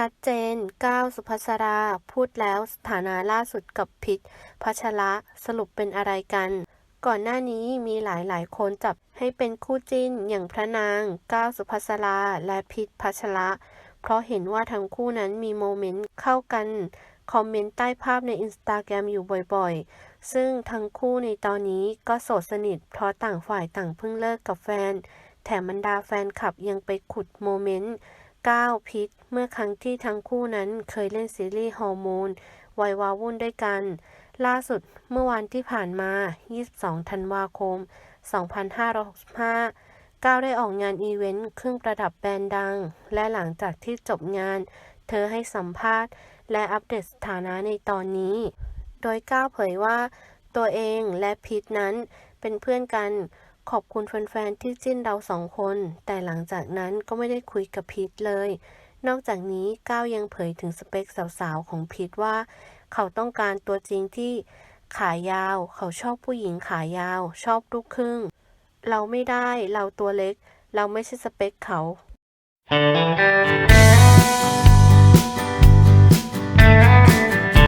ชัดเจนก้าวสุภัสรา พูดแล้วสถานะล่าสุดกับพิษพัชระสรุปเป็นอะไรกัน ก่อนหน้านี้มีหลายๆคนจับให้เป็นคู่จิ้นอย่างพระนาง ก้าวสุภัสราและพิษพัชระ เพราะเห็นว่าทั้งคู่นั้นมีโมเมนต์เข้ากัน คอมเมนต์ใต้ภาพในอินสตาแกรมอยู่บ่อยๆ ซึ่งทั้งคู่ในตอนนี้ก็โสดสนิท เพราะต่างฝ่ายต่างเพิ่งเลิกกับแฟน แถมบรรดาแฟนคลับยังไปขุดโมเมนต์ ก้าพิษเมื่อครั้งที่ทั้งคู่นั้นเคยเล่นซีรีส์ฮอร์โมนวัยวาวุ่นด้วยกัน ล่าสุดเมื่อวานที่ผ่านมา 22 ธันวาคม 2565 ก้าวได้ออกงานอีเวนต์เครื่องประดับแบรนด์ดัง และหลังจากที่จบงาน เธอให้สัมภาษณ์ และอัปเดตสถานะในตอนนี้ โดยก้าวเผยว่า ตัวเองและพีทนั้นเป็นเพื่อนกัน ขอบคุณแฟนๆที่จิ้นเราสองคน แต่หลังจากนั้นก็ไม่ได้คุยกับพีทเลย นอกจากนี้ก้าวยังเผยถึงสเปคสาวๆของพีทว่า เขาต้องการตัวจริงที่ขายาว เขาชอบผู้หญิงขายาว ชอบลูกครึ่ง เราไม่ได้เราตัวเล็ก เราไม่ใช่สเปคเขา